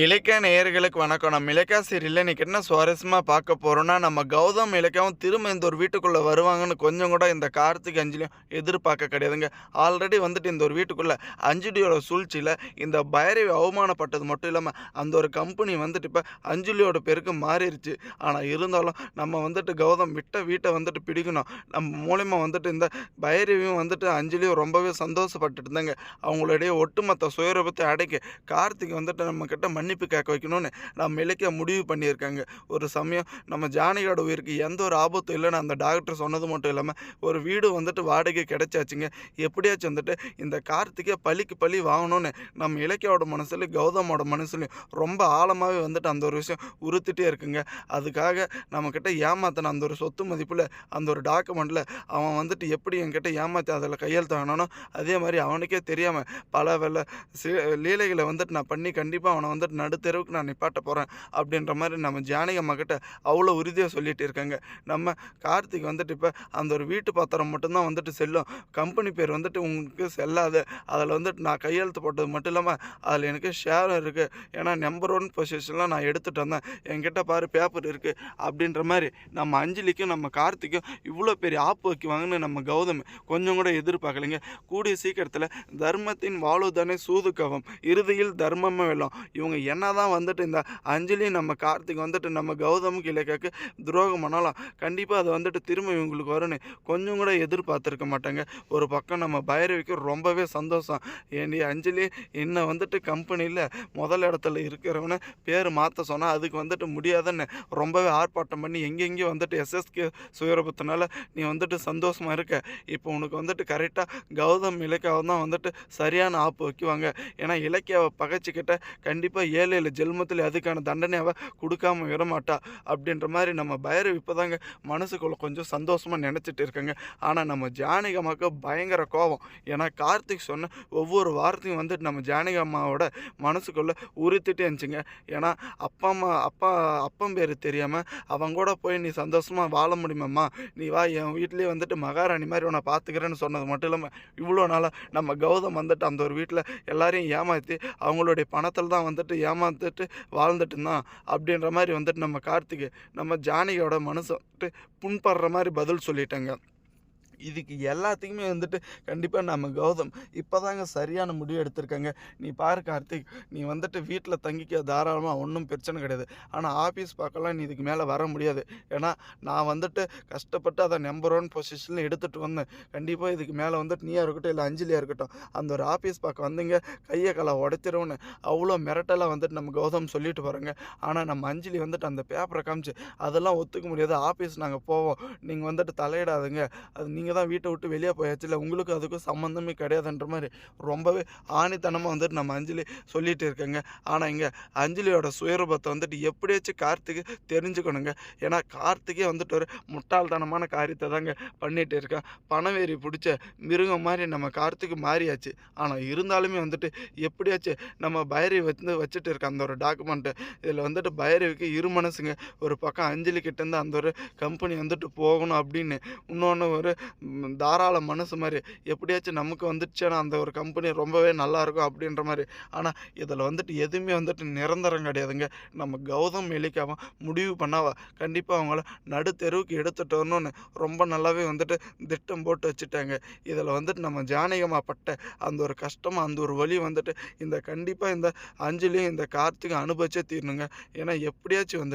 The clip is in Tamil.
இலக்கிய நேயர்களுக்கு வணக்கம். நம்ம இலக்கியா சீரியல்ல இன்னைக்கு என்ன சுவாரஸ்யமாக பார்க்க போகிறோம்னா நம்ம கௌதம், இலக்கியாவும் திரும்ப இந்த ஒரு வீட்டுக்குள்ளே வருவாங்கன்னு கொஞ்சம் கூட இந்த கார்த்திக், அஞ்சலியும் எதிர்பார்க்க கிடையாதுங்க. ஆல்ரெடி வந்துட்டு இந்த ஒரு வீட்டுக்குள்ளே அஞ்சலியோட சூழ்ச்சியில் இந்த பைரவி அவமானப்பட்டது மட்டும் இல்லாமல் அந்த ஒரு கம்பெனி வந்துட்டு இப்போ அஞ்சலியோட பேருக்கு மாறிடுச்சு ஆனால் இருந்தாலும் நம்ம வந்துட்டு கௌதம் விட்ட வீட்டை வந்துட்டு பிடிக்கணும். நம்ம மூலயமா வந்துட்டு இந்த பைரவியும் வந்துட்டு அஞ்சலியும் ரொம்பவே சந்தோஷப்பட்டுட்டு இருந்தாங்க. அவங்களுடைய ஒட்டுமொத்த சுயரூபத்தை அடைக்க கார்த்திக் வந்துட்டு நம்மகிட்ட மன்னிப்பு கேட்க வைக்கணும்னு நம்ம இலக்கியா முடிவு பண்ணியிருக்காங்க. ஒரு சமயம் நம்ம ஜானகியோட உயிருக்கு எந்த ஒரு ஆபத்தும் இல்லைன்னு அந்த டாக்டர் சொன்னது மட்டும் இல்லாமல் ஒரு வீடு வந்துட்டு வாடகை கிடைச்சாச்சுங்க. எப்படியாச்சும் வந்துட்டு இந்த கார்த்திக்க பழிக்கு பழி வாங்கணும்னு நம்ம இலக்கியாவோட மனசுலையும் கௌதமோட மனசுலையும் ரொம்ப ஆழமாகவே வந்துட்டு அந்த ஒரு விஷயம் உறுத்திட்டே இருக்குங்க. அதுக்காக நம்மக்கிட்ட ஏமாத்தின அந்த ஒரு சொத்து மதிப்பில் அந்த ஒரு டாக்குமெண்ட்டில் அவன் வந்துட்டு எப்படி என்கிட்ட ஏமாற்றி அதில் கையெழுத்து வாங்கினானோ, அதே மாதிரி அவனுக்கே தெரியாமல் பல வல சி வந்துட்டு நான் பண்ணி கண்டிப்பாக அவனை வந்துட்டு நடுத்தெருவுக்கு நான் நிப்பாட்ட போகிறேன் அப்படின்ற மாதிரி நம்ம ஜானகி அம்மாகிட்ட அவ்வளோ உறுதியாக சொல்லிட்டு இருக்காங்க. நம்ம கார்த்திக் வந்துட்டு இப்போ அந்த ஒரு வீட்டு பத்திரம் மட்டும்தான் வந்துட்டு செல்லும். கம்பெனி பேர் வந்துட்டு உங்களுக்கு செல்லாது. அதில் வந்துட்டு நான் கையெழுத்து போட்டது மட்டும் இல்லாமல் அதில் எனக்கு ஷேரும் இருக்குது ஏன்னா நம்பர் ஒன் பொசிஷன்லாம் நான் எடுத்துகிட்டு வந்தேன். என்கிட்ட பாரு பேப்பர் இருக்குது அப்படின்ற மாதிரி நம்ம அஞ்சலிக்கும், நம்ம கார்த்திக்கும் இவ்வளோ பெரிய ஆப்பு வைக்குவாங்கன்னு நம்ம கௌதம் கொஞ்சம் கூட எதிர்பார்க்கலைங்க. கூடிய சீக்கிரத்தில் தர்மத்தின் வாளுதானே சூதுக்கவம் இறுதியில் தர்மமே வெல்லும். இவங்க என்ன தான் வந்துட்டு இந்த அஞ்சலி, நம்ம கார்த்திக் வந்துட்டு நம்ம கௌதமுக்கு, இலக்காக்கு துரோகம் பண்ணாலும், கண்டிப்பாக அது வந்துட்டு திரும்ப இவங்களுக்கு வரும்னு கொஞ்சம் கூட எதிர்பார்த்துருக்க மாட்டாங்க. ஒரு பக்கம் நம்ம பைரவிக்கு ரொம்பவே சந்தோஷம். ஏன் அஞ்சலி என்ன வந்துட்டு கம்பெனியில் முதல் இடத்துல இருக்கிறவன பேர் மாற்ற சொன்னால் அதுக்கு வந்துட்டு முடியாதுன்னு ரொம்பவே ஆர்ப்பாட்டம் பண்ணி எங்கெங்கே வந்துட்டு எஸ்எஸ்கே சுயரபத்தினால நீ வந்துட்டு சந்தோஷமா இருக்க. இப்போ உனக்கு வந்துட்டு கரெக்டாக கௌதம், இலக்கியாவும் தான் வந்துட்டு சரியான ஆப்பு வைக்குவாங்க. ஏன்னா இலக்கியாவை பகைச்சிக்கிட்ட கண்டிப்பாக 7, 7 ஜென்மத்தில அதுக்கான தண்டனைய அவ விடமாட்டா. அப்படின்ற மாதிரி நம்ம பைரவி இப்பதாங்க மனசுக்குள்ளே கொஞ்சம் சந்தோஷமாக நினச்சிட்டு இருக்கங்க ஆனால் நம்ம ஜானகி அம்மாவுக்கு பயங்கர கோவம். ஏன்னா கார்த்திக் சொன்ன ஒவ்வொரு வார்த்தையும் வந்துட்டு நம்ம ஜானகி அம்மாவோட உறுத்திட்டே இருந்துச்சுங்க. ஏன்னா அப்பா, அம்மா அப்பா அப்பன் பேரு தெரியாமல் அவங்க கூட போய் நீ சந்தோஷமாக வாழ முடியுமாம்மா? நீ வா என் வீட்லேயே வந்துட்டு மகாராணி மாதிரி உன்னை பார்த்துக்கிறேன்னு சொன்னது மட்டும் இல்லாமல் இவ்வளோ நாளாக நம்ம கௌதம் வந்துட்டு அந்த ஒரு வீட்டில் எல்லாரையும் ஏமாற்றி அவங்களுடைய பணத்தில் தான் வந்துட்டு ஏமாந்துட்டு வாழ்ந்துட்டு இருந்தான். அப்படின்ற மாதிரி வந்துட்டு நம்ம கார்த்திக், நம்ம ஜானகியோட மனசை வந்துட்டு புண்படுற மாதிரி பதில் சொல்லிட்டேங்க. இதுக்கு எல்லாத்துக்குமே வந்துட்டு கண்டிப்பாக நம்ம கௌதம் இப்பதாங்க சரியான முடிவு எடுத்திருக்காங்க. நீ பாரு கார்த்திக், நீ வந்துட்டு வீட்டில் தங்கிக்க தாராளமாக ஒன்றும் பிரச்சனை கிடையாது. ஆனால் ஆஃபீஸ் பார்க்கலாம் நீ இதுக்கு மேலே வர முடியாது. ஏன்னா நான் வந்துட்டு கஷ்டப்பட்டு அதை நம்பர் ஒன் பொசிஷனில் எடுத்துகிட்டு வந்தேன். கண்டிப்பாக இதுக்கு மேலே வந்துட்டு நீயா இருக்கட்டும், இல்லை அஞ்சலியாக இருக்கட்டும், அந்த ஒரு ஆஃபீஸ் பார்க்க வந்தீங்க, கையை கலை உடைச்சிருவோன்னு அவ்வளோ மிரட்டலாக வந்துட்டு நம்ம கௌதம் சொல்லிட்டு போறாங்க. ஆனால் நம்ம அஞ்சலி வந்துட்டு அந்த பேப்பரை காமிச்சு, அதெல்லாம் ஒத்துக்க முடியாது. ஆஃபீஸ் நாங்கள் போவோம். நீங்கள் வந்துட்டு தலையிடாதுங்க அது நீங்கள் நீங்கள் தான் வீட்டை விட்டு வெளிய போயாச்சுல்ல. உங்களுக்கு அதுக்கும் சம்மந்தமே கிடையாதுன்ற மாதிரி ரொம்பவே ஆணித்தனமாக வந்துட்டு நம்ம அஞ்சலி சொல்லிகிட்டு இருக்கேங்க ஆனால் இங்கே அஞ்சலியோட சுயரூபத்தை வந்துட்டு எப்படியாச்சும் கார்த்திக் தெரிஞ்சுக்கணுங்க. ஏன்னா கார்த்திகே வந்துட்டு ஒரு முட்டாள்தனமான காரியத்தை தாங்க பண்ணிகிட்டு இருக்கான். பணவேரி பிடிச்ச மிருகம் மாதிரி நம்ம கார்த்திக்கு மாறியாச்சு. ஆனால் இருந்தாலுமே வந்துட்டு எப்படியாச்சும் நம்ம பைரவி வந்து வச்சுட்டு இருக்க அந்த ஒரு டாக்குமெண்ட்டு இதில் வந்துட்டு பைரவிக்கு இரு மனசுங்க. ஒரு பக்கம் அஞ்சலி கிட்டேருந்து அந்த ஒரு கம்பெனி வந்துட்டு போகணும் அப்படின்னு, இன்னொன்று ஒரு தாராள மனசு மாதிரி எப்படியாச்சும் நமக்கு வந்துடுச்சேன்னா அந்த ஒரு கம்பெனி ரொம்பவே நல்லாயிருக்கும் அப்படின்ற மாதிரி ஆனால் இதில் வந்துட்டு எதுவுமே வந்துட்டு நிரந்தரம் கிடையாதுங்க. நம்ம கௌதம், இலக்கியாவும் முடிவு பண்ணாவா கண்டிப்பாக அவங்கள நடுத்தெருவுக்கு எடுத்துட்டு வரணும்னு ரொம்ப நல்லாவே வந்துட்டு திட்டம் போட்டு வச்சுட்டாங்க. இதில் வந்துட்டு நம்ம ஜானகமாக பட்ட அந்த ஒரு கஷ்டம், அந்த ஒரு வழி வந்துட்டு இந்த கண்டிப்பாக இந்த அஞ்சலியும், இந்த கார்த்திகை அனுபவிச்சே தீரணுங்க. ஏன்னா எப்படியாச்சும் வந்து